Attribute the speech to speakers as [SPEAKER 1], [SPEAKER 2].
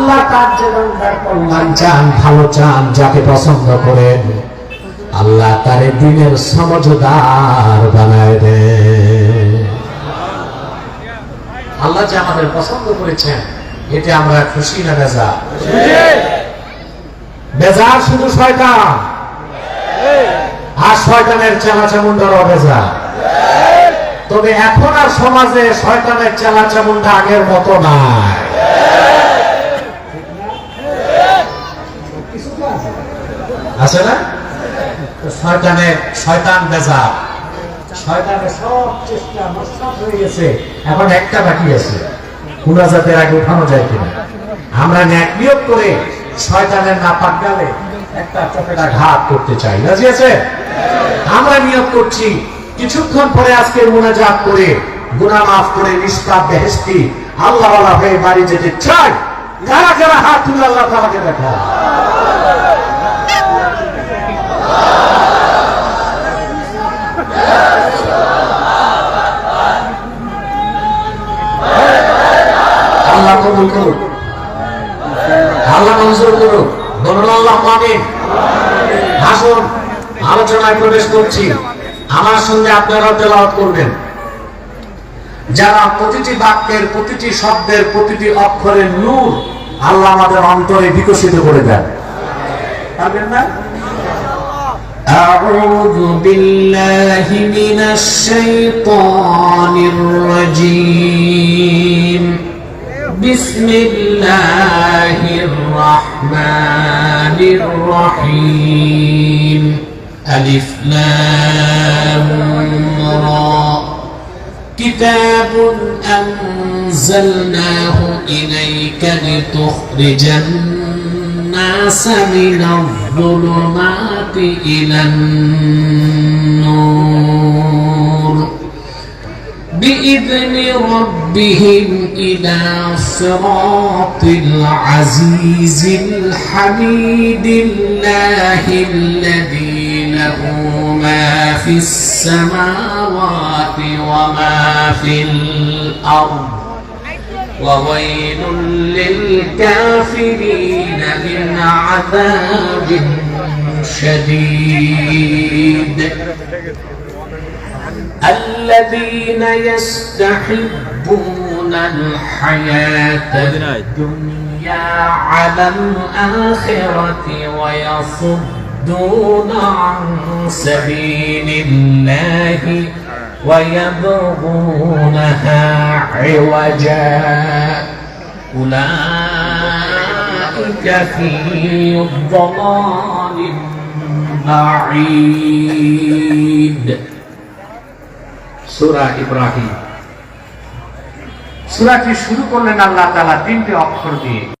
[SPEAKER 1] আল্লাহ তার কল্যাণ চান ভালো চান যাকে পছন্দ করেন আল্লাহ তার দিনের সমঝদার বানায় দেন আল্লাহ যে আমাদের পছন্দ করেছেন, এতে আমরা খুশি না বেজা বেজার শুধু শয়তান। আর শয়তানের চেলা চামুন্ডারও বেজা তবে এখন আর সমাজে শয়তানের চেলা চামুন্ডা আগের মতো নাই। আছে না? শয়তানের শয়তান শয়তানের সব চেষ্টা হয়ে গেছে। এখন একটা বাকি আছে। আগে উঠানো যায় কিনা? আমরা ন্যাক নিয়োগ করে শয়তানের না একটা ঘাত করতে চাই। রাজি আছে? আমরা নিয়োগ করছি। কিছুক্ষণ পরে আজকে মোনাজাত করে, গুনাহ মাফ করে, নিষ্পাপ বেহেস্তি আল্লাহ হয়ে বাড়ি যেতে চাই। কারা কারা হাত তুলে আল্লাহ তালাকে দেখা আল্লাহ কবুল করুক আল্লাহ মঞ্জুর করুক বলুন আল্লাহ মামিন আসুন আলোচনায় প্রবেশ করছি আমার সঙ্গে আপনারাও তেলাওয়াত করবেন যারা প্রতিটি বাক্যের প্রতিটি শব্দের প্রতিটি অক্ষরের নূর আল্লাহ আমাদের অন্তরে বিকশিত করে দেন পারবেন না أعوذ بالله من الشيطان الرجيم بسم الله الرحمن الرحيم. ألف را. كتاب أنزلناه إليك لتخرج الناس من الظلمات إلى النور. بإذن ربهم إلى صراط العزيز الحميد الله الذي له ما في السماوات وما في الأرض. وويل للكافرين من عذاب شديد. الذين يستحبون الحياة الدنيا على الآخرة ويصدون عن سبيل الله ويبغونها عوجا. أولئك في ضلال بعيد. সুরা ইব্রাহিম। সুরাটি শুরু করলেন আল্লাহ তালা তিনটে অক্ষর দিয়ে।